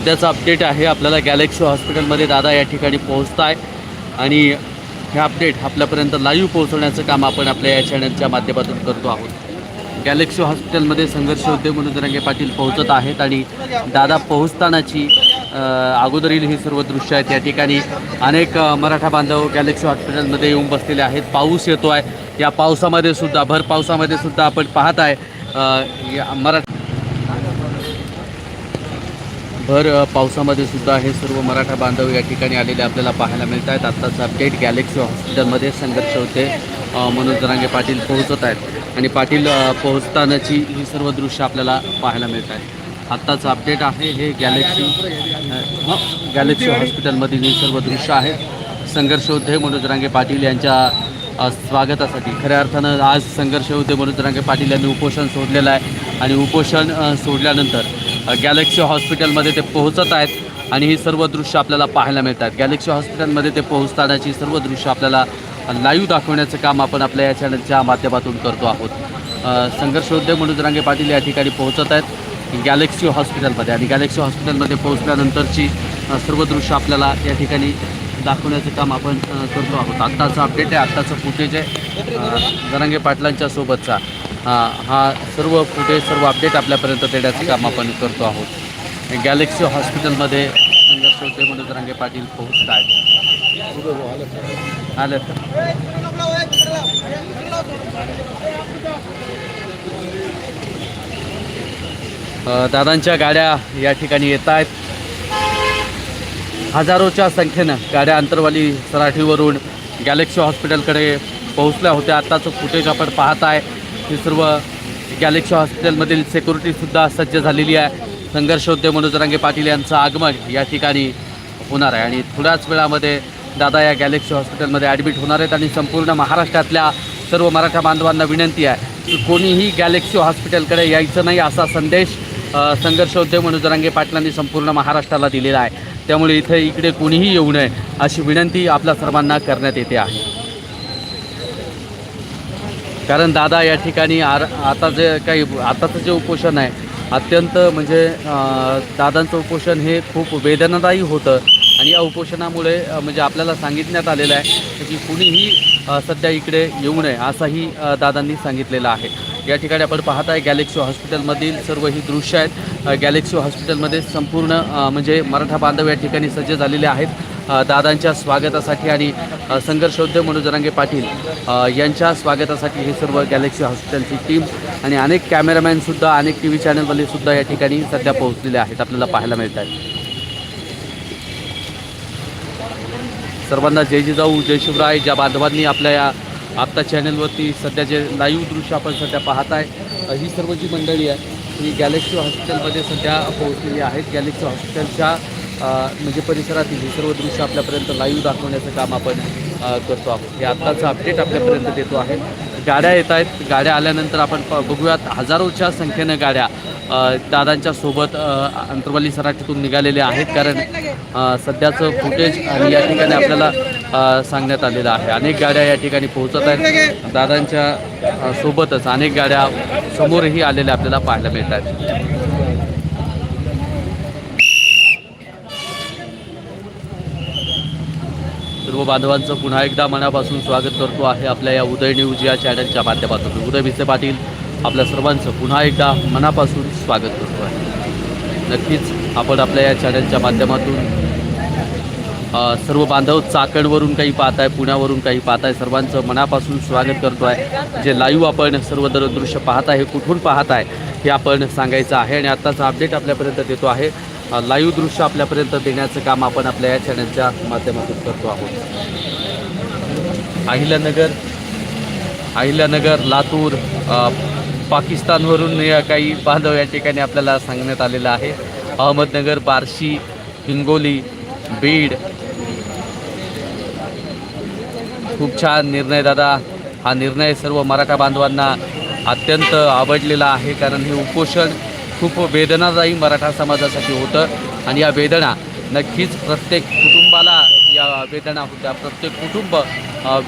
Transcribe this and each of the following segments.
सध्याचं अपडेट आहे. आपल्याला गॅलेक्सी हॉस्पिटलमध्ये दादा या ठिकाणी पोहोचत आहे आणि हे अपडेट आपल्यापर्यंत लाईव्ह पोहोचवण्याचं काम आपण आपल्या या चॅनलच्या माध्यमातून करतो आहोत. गॅलेक्सी हॉस्पिटलमध्ये संघर्ष उद्योग म्हणून रंगे पाटील पोहोचत आहेत आणि दादा पोहोचतानाची अगोदरील ही सर्व दृश्य आहेत. या ठिकाणी अनेक मराठा बांधव गॅलेक्सी हॉस्पिटलमध्ये येऊन बसलेले आहेत. पाऊस येतो आहे या पावसामध्ये सुद्धा भर पावसामध्ये सुद्धा आपण पाहत आहे या मराठा भर पावसामध्ये सुद्धा हे सर्व मराठा बांधव या ठिकाणी आलेले आपल्याला पाहायला मिळत आहेत आत्ताचं अपडेट गॅलेक्सी हॉस्पिटलमध्ये संघर्ष होते. मनोज जरांगे पाटील पोहोचत आहेत आणि पाटील पोहोचतानाची ही सर्व दृश्य आपल्याला पाहायला मिळत आहेत आत्ताचं अपडेट आहे हे गॅलेक्सी गॅलेक्सी हॉस्पिटलमधील ही सर्व दृश्य आहेत. संघर्ष होते मनोज जरांगे पाटील यांच्या स्वागतासाठी. खऱ्या अर्थानं आज संघर्ष होते मनोज जरांगे पाटील यांनी उपोषण सोडलेलं आहे. आणि उपोषण सोडल्यानंतर गॅलेक्सी हॉस्पिटलमध्ये ते पोहोचत आहेत आणि ही सर्व दृश्य आपल्याला पाहायला मिळतात. गॅलेक्सी हॉस्पिटलमध्ये ते पोहोचतानाची सर्व दृश्य आपल्याला लाईव्ह दाखवण्याचं काम आपण आपल्या या चॅनलच्या माध्यमातून करतो आहोत. संघर्षोद्योग म्हणून मनोज रांगे पाटील या ठिकाणी पोहोचत आहेत गॅलेक्सी हॉस्पिटलमध्ये आणि गॅलेक्सी हॉस्पिटलमध्ये पोहोचल्यानंतरची सर्व दृश्य आपल्याला या ठिकाणी दाखवण्याचं काम आपण करतो आहोत. आत्ताचं अपडेट आहे आत्ताचं फुटेज आहे. जरांगे पाटलांच्या सोबतचा. हा हा सर्व फुटेज सर्व अपडेट आपल्यापर्यंत देण्याचं काम आपण करतो आहोत. गॅलेक्सी हॉस्पिटलमध्ये संघर्ष होते म्हणून जरांगे पाटील पोहोचत आहेत. आलं दादांच्या गाड्या या ठिकाणी येत आहेत. हजारोच्या संख्येनं गाड्या अंतरवाली सराठीवरून गॅलेक्सी हॉस्पिटलकडे पोहोचल्या होत्या. आत्ताचं फुटेज आपण पाहत आहे ही सर्व गॅलेक्सी हॉस्पिटलमधील सेक्युरिटीसुद्धा सज्ज झालेली आहे. संघर्ष मनोजरांगे मनोज रांगे पाटील यांचं आगमन या ठिकाणी होणार आहे. आणि थोड्याच वेळामध्ये दादा या गॅलेक्सी हॉस्पिटलमध्ये ॲडमिट होणार आहेत आणि संपूर्ण महाराष्ट्रातल्या सर्व मराठा बांधवांना विनंती आहे की कोणीही गॅलेक्सी हॉस्पिटलकडे यायचं नाही असा संदेश अ, मनोजरांगे मनोज रांगे पाटलांनी संपूर्ण महाराष्ट्राला दिलेला आहे. त्यामुळे इथे इकडे कोणीही येऊ नये अशी विनंती आपल्या सर्वांना करण्यात येते आहे. कारण दादा या ठिकाणी आर आता जे काही आताचं जे उपोषण आहे अत्यंत म्हणजे दादांचं उपोषण हे खूप वेदनादायी होतं. आणि या उपोषणामुळे म्हणजे आपल्याला सांगितण्यात आलेलं आहे की कुणीही सध्या इकडे येऊ नये असंही दादांनी सांगितलेलं आहे. या ठिकाणी आपण पाहत आहे गॅलेक्सी हॉस्पिटलमधील सर्व ही दृश्य आहेत. गॅलेक्सी हॉस्पिटलमध्ये संपूर्ण म्हणजे मराठा बांधव या ठिकाणी सज्ज झालेले आहेत. दादांच्या स्वागतासाठी आणि अ, संघर्षोद्योग मनोज जरांगे पाटील यांच्या स्वागतासाठी हे सर्व गॅलेक्सी हॉस्पिटलची टीम आणि अनेक कॅमेरामॅनसुद्धा अनेक टी व्ही चॅनलवालेसुद्धा या ठिकाणी सध्या पोहोचलेले आहेत. आपल्याला पाहायला मिळत आहेत. सर्वांना जय जिजाऊ जय शिवराय. ज्या बांधवांनी आपल्या या आत्ता चॅनलवरती सध्या जे लाईव्ह दृश्य आपण सध्या पाहत आहे ही सर्व जी मंडळी आहे ही गॅलेक्सी हॉस्पिटलमध्ये सध्या पोहोचलेली आहेत. गॅलेक्सी हॉस्पिटलच्या म्हणजे परिसरातील ही सर्व दृश्य आपल्यापर्यंत लाईव्ह दाखवण्याचं काम आपण करतो आहोत. हे आत्ताचं अपडेट आपल्यापर्यंत देतो आहे. गाड्या येत आहेत. गाड्या आल्यानंतर आपण प- बघूयात हजारोच्या संख्येनं गाड्या दादांच्या सोबत अंतर्वाली सराठीतून निघालेल्या आहेत. कारण सध्याचं फुटेज आणि या ठिकाणी आपल्याला सांगण्यात आलेलं आहे. अनेक गाड्या या ठिकाणी पोहोचत आहेत. दादांच्या सोबतच अनेक गाड्या समोरही आलेल्या आपल्याला पाहायला मिळत आहेत. सर्व बांधवांचं पुन्हा एकदा मनापासून स्वागत करतो आहे आपल्या या उदय न्यूज या चॅनलच्या माध्यमातून. उदय भिसे पाटील आपल्या सर्वांचं पुन्हा एकदा मनापासून स्वागत करतो आहे. नक्कीच आपण आपल्या या चॅनलच्या माध्यमातून सर्व बांधव चाकणवरून काही पाहत आहे पुण्यावरून काही पाहत आहे सर्वांचं मनापासून स्वागत करतो आहे. जे लाईव्ह आपण सर्व दर दृश्य पाहत आहे कुठून पाहत आहे हे आपण सांगायचं आहे आणि आत्ताचा अपडेट आपल्यापर्यंत देतो आहे. लाईव्ह दृश्य आपल्यापर्यंत देण्याचं काम आपण आपल्या या चॅनलच्या माध्यमातून करतो आहोत. अहिल्यानगर अहिल्यानगर लातूर पाकिस्तानवरून या काही बांधव या ठिकाणी आपल्याला सांगण्यात आलेलं आहे. अहमदनगर बार्शी हिंगोली बीड. खूप छान निर्णय दादा. हा निर्णय सर्व मराठा बांधवांना अत्यंत आवडलेला आहे कारण हे उपोषण खूप वेदनादायी मराठा समाजासाठी होतं. आणि या वेदना नक्कीच प्रत्येक कुटुंबाला या वेदना होत्या. प्रत्येक कुटुंब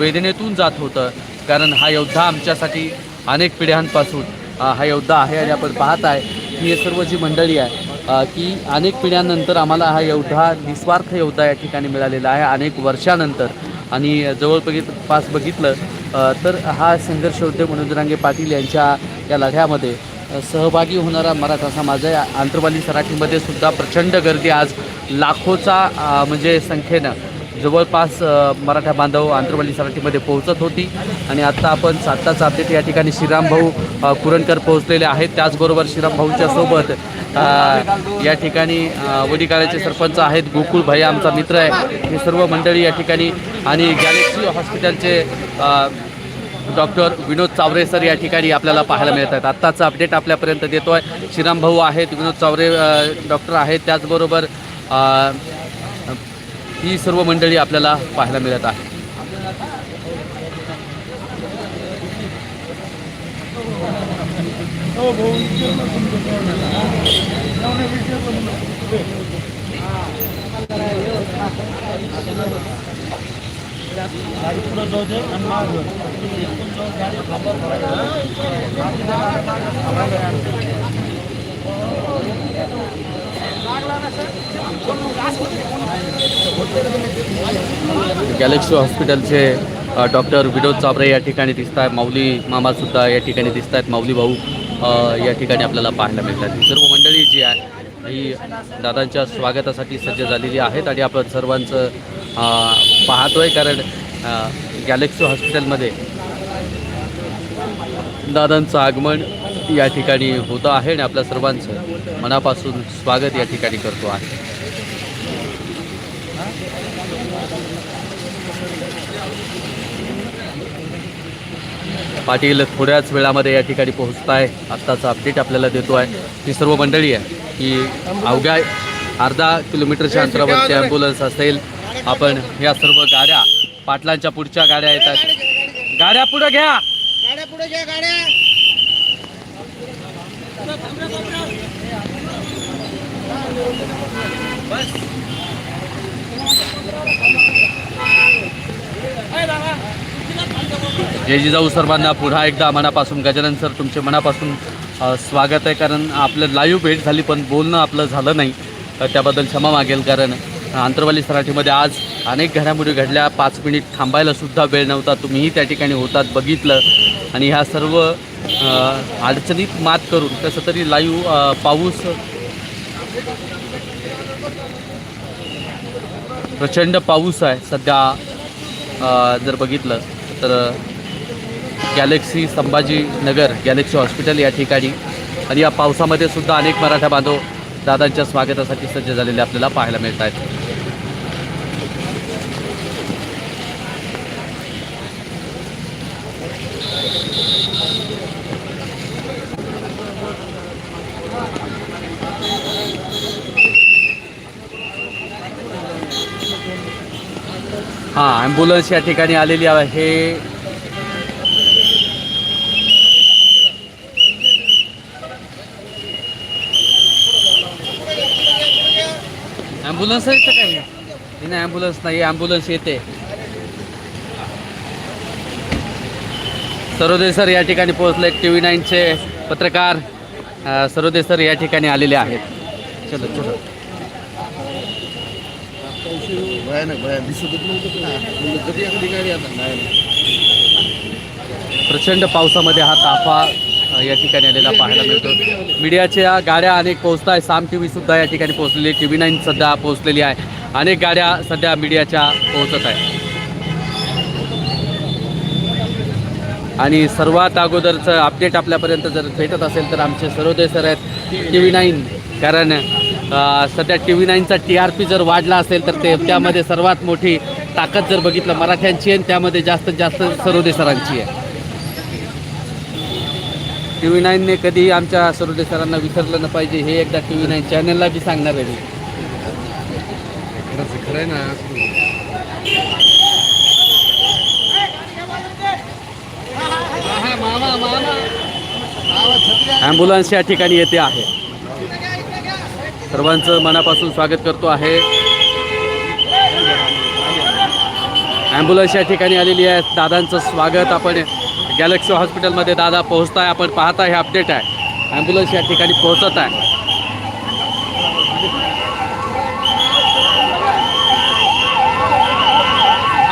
वेदनेतून जात होतं. कारण हा योद्धा आमच्यासाठी अनेक पिढ्यांपासून हा योद्धा आहे आणि आपण पाहत आहे की हे सर्व जी मंडळी आहे की अनेक पिढ्यांनंतर आम्हाला हा योद्धा निस्वार्थ योद्धा या ठिकाणी मिळालेला आहे. अनेक वर्षानंतर आणि जवळ बघित पास बघितलं तर हा संघर्ष योद्धे मनोजरांगे पाटील यांच्या या लढ्यामध्ये सहभागी होणारा मराठा समाज आहे. आंतरवाली सराठीमध्ये सुद्धा प्रचंड गर्दी आज लाखोचा म्हणजे संख्येनं जवळपास मराठा बांधव आंतरवाली सराठीमध्ये पोहोचत होती. आणि आत्ता आपण साताच अपडेट या ठिकाणी श्रीरामभाऊ कुरणकर पोहोचलेले आहेत. त्याचबरोबर श्रीरामभाऊच्या सोबत या ठिकाणी वडिकाळ्याचे सरपंच आहेत. गोकुळ भाई आमचा मित्र आहे. हे सर्व मंडळी या ठिकाणी आणि गॅलेक्सी हॉस्पिटलचे डॉक्टर विनोद चावरे सर या ठिकाणी आपल्याला पाहायला मिळत आहेत. आत्ताचा अपडेट आपल्यापर्यंत देतो आहे श्रीराम भाऊ आहेत विनोद चावरे डॉक्टर आहेत. त्याचबरोबर ही सर्व मंडळी आपल्याला पाहायला मिळत आहे गॅलेक्सी हॉस्पिटलचे डॉक्टर विनोद चाबरे या ठिकाणी दिसत आहेत. माऊली मामासुद्धा या ठिकाणी दिसत आहेत. माऊली भाऊ या ठिकाणी आपल्याला पाहायला मिळतात. सर्व मंडळी जी आहे ही दादांच्या स्वागतासाठी सज्ज झालेली आहेत आणि आपण सर्वांचं पाहतो पाहतोय कारण गॅलेक्सी हॉस्पिटलमध्ये दादांचं आगमन या ठिकाणी होतं आहे आणि आपल्या सर्वांचं मनापासून स्वागत या ठिकाणी करतो आहे. पाटील थोड्याच वेळामध्ये या ठिकाणी पोहोचत आहे. आत्ताचा अपडेट आपल्याला देतो आहे. ही सर्व मंडळी आहे. की अवघ्या अर्धा किलोमीटरच्या अंतरावरती ॲम्ब्युलन्स असेल. आपण या सर्व गाड्या पाटलांच्या पुढच्या गाड्या येतात. गाड्या पुढे घ्या. गाड्या पुढे घ्या गाड्या. जय जिजाऊ सर्वांना पुन्हा एकदा मनापासून गजानन सर तुमचे मनापासून स्वागत आहे. कारण आपलं लाईव्ह भेट झाली पण बोलणं आपलं झालं नाही. तर त्याबद्दल क्षमा मागेल कारण आंतरवाली सराठीमध्ये आज अनेक घडामोडी घडल्या. पाच मिनिट थांबायलासुद्धा वेळ नव्हता. तुम्हीही त्या ठिकाणी होतात बघितलं. आणि ह्या सर्व अडचणीत मात करून कसं तरी लाईव्ह पाऊस प्रचंड पाऊस आहे. सध्या जर बघितलं तर गॅलेक्सी संभाजीनगर गॅलेक्सी हॉस्पिटल या ठिकाणी. आणि या पावसामध्ये सुद्धा अनेक मराठा बांधव दादांच्या स्वागतासाठी सज्ज झालेले आपल्याला पाहायला मिळत आहेत हां ॲम्ब्युलन्स या ठिकाणी आलेली आहे. ॲम्ब्युलन्स आहे इथं काही? नाही, ॲम्ब्युलन्स नाही ॲम्ब्युलन्स येते. सरोदे सर या ठिकाणी पोहोचले टी व्ही नाईनचे पत्रकार सरोदे सर या ठिकाणी आलेले आहेत. चलो चलो. नाही. प्रचंड पावसामध्ये हा ताफा या ठिकाणी आलेला पाहायला मिळतो. मीडियाच्या गाड्या अनेक पोहोचत आहे साम टी सुद्धा या ठिकाणी पोहोचलेली टी व्ही नाईन सध्या पोहोचलेली आहे. अनेक गाड्या सध्या मीडियाच्या पोहोचत आहे आणि सर्वात अगोदरचं अपडेट आपल्यापर्यंत जर भेटत असेल तर आमचे सर्वोदय सर आहेत. T V nine. कारण सध्या टी व्ही नाईनचा टी आर पी जर वाढला असेल तर ते त्यामध्ये सर्वात मोठी ताकद जर बघितलं मराठ्यांची आहे आणि त्यामध्ये जास्तीत जास्त सर्वोदय सरांची आहे. टी व्ही नाईनने कधी आमच्या सरोदे सरांना विसरलं न पाहिजे हे एकदा टी व्ही नाईन चॅनलला बी सांगणार आहे खरं आहे ना. ॲम्ब्युलन्स या ठिकाणी येते आहे. सर्वांचं मनापासून स्वागत करतो आहे. ॲम्ब्युलन्स या ठिकाणी आलेली आहे. दादांचं स्वागत आपण गॅलेक्सी हॉस्पिटलमध्ये दादा पोहोचत आहे आपण पाहता हे अपडेट आहे. ॲम्ब्युलन्स या ठिकाणी पोहोचत आहे.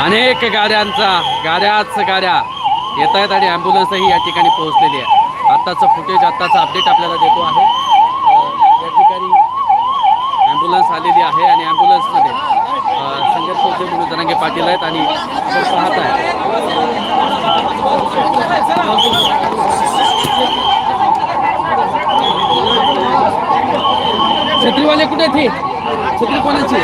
अनेक गाड्यांचा गाड्याच गाड्या येत आहेत आणि ॲम्ब्युलन्सही या ठिकाणी पोहोचलेली आहे. आत्ताचं फुटेज आत्ताचं अपडेट आपल्याला देतो आहे. या ठिकाणी ॲम्ब्युलन्स आलेली आहे आणि ॲम्ब्युलन्समध्ये संजय चौधरी म्हणून जनांगे पाटील आहेत आणि पाहत आहे छत्रीवाले कुठे थे छत्री कोणाची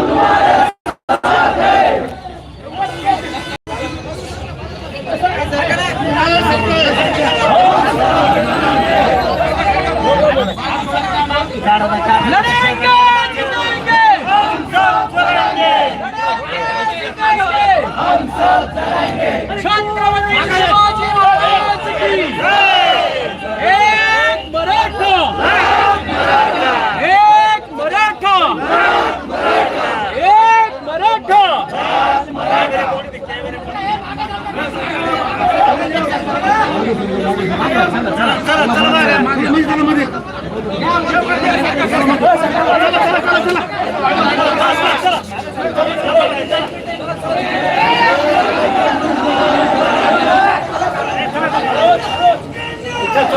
छत्रपती शिवाजी महाराज की एक मराठा एक मराठा एक मराठा मध्ये